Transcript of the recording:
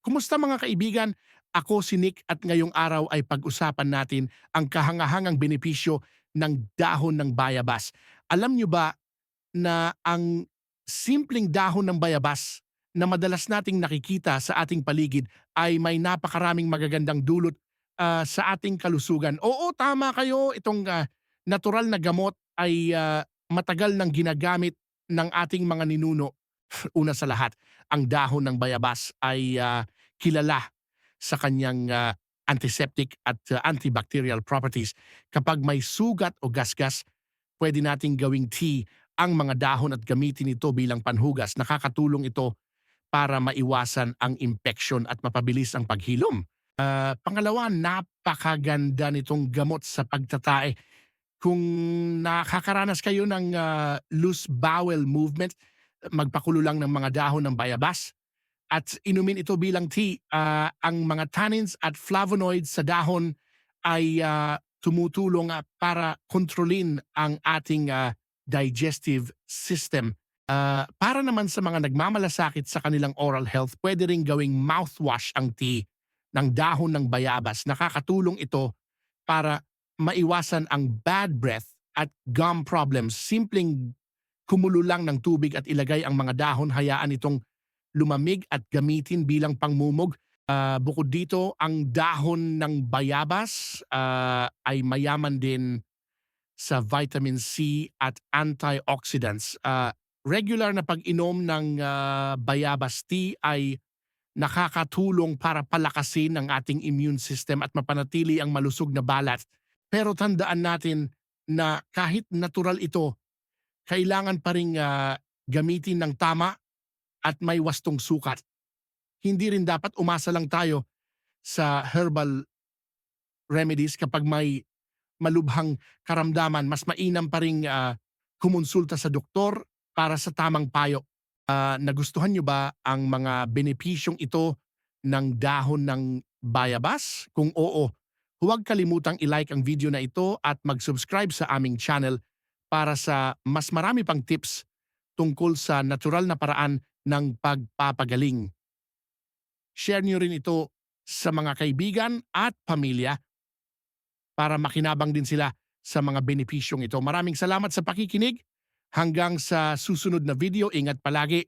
Kumusta mga kaibigan? Ako si Nick at ngayong araw ay pag-usapan natin ang kahangahangang benepisyo ng dahon ng bayabas. Alam nyo ba na ang simpleng dahon ng bayabas na madalas nating nakikita sa ating paligid ay may napakaraming magagandang dulot ah, sa ating kalusugan. Oo, tama kayo. Itong ah, natural na gamot ay ah, matagal nang ginagamit ng ating mga ninuno. Una sa lahat, ang dahon ng bayabas ay ah, kilala sa kanyang ah, antiseptic at ah, antibacterial properties. Kapag may sugat o gasgas, pwede nating gawing tea ang mga dahon at gamitin ito bilang panhugas. Nakakatulong ito para maiwasan ang infection at mapabilis ang paghilom. Ah, pangalawa, napakaganda nitong gamot sa pagtatae. Kung nakakaranas kayo ng ah, loose bowel movement, magpakulo lang ng mga dahon ng bayabas at inumin ito bilang tea. Ah, ang mga tannins at flavonoids sa dahon ay ah, tumutulong ah, para kontrolin ang ating ah, digestive system. Ah, para naman sa mga nagmamalasakit sa kanilang oral health, pwede ring gawing mouthwash ang tea ng dahon ng bayabas. Nakakatulong ito para maiwasan ang bad breath at gum problems. Simpleng kumulo lang ng tubig at ilagay ang mga dahon, hayaan itong lumamig at gamitin bilang pangmumog. Ah, bukod dito, ang dahon ng bayabas ah, ay mayaman din sa vitamin C at antioxidants. Ah, regular na pag-inom ng ah, bayabas tea ay nakakatulong para palakasin ang ating immune system at mapanatili ang malusog na balat. Pero tandaan natin na kahit natural ito, kailangan pa rin gamitin ng tama at may wastong sukat. Hindi rin dapat umasa lang tayo sa herbal remedies kapag may malubhang karamdaman. Mas mainam pa rin kumonsulta sa doktor para sa tamang payo. Ah, nagustuhan nyo ba ang mga benepisyong ito ng dahon ng bayabas? Kung oo, huwag kalimutang i-like ang video na ito at mag-subscribe sa aming channel para sa mas marami pang tips tungkol sa natural na paraan ng pagpapagaling. Share niyo rin ito sa mga kaibigan at pamilya para makinabang din sila sa mga benepisyong ito. Maraming salamat sa pakikinig. Hanggang sa susunod na video, ingat palagi.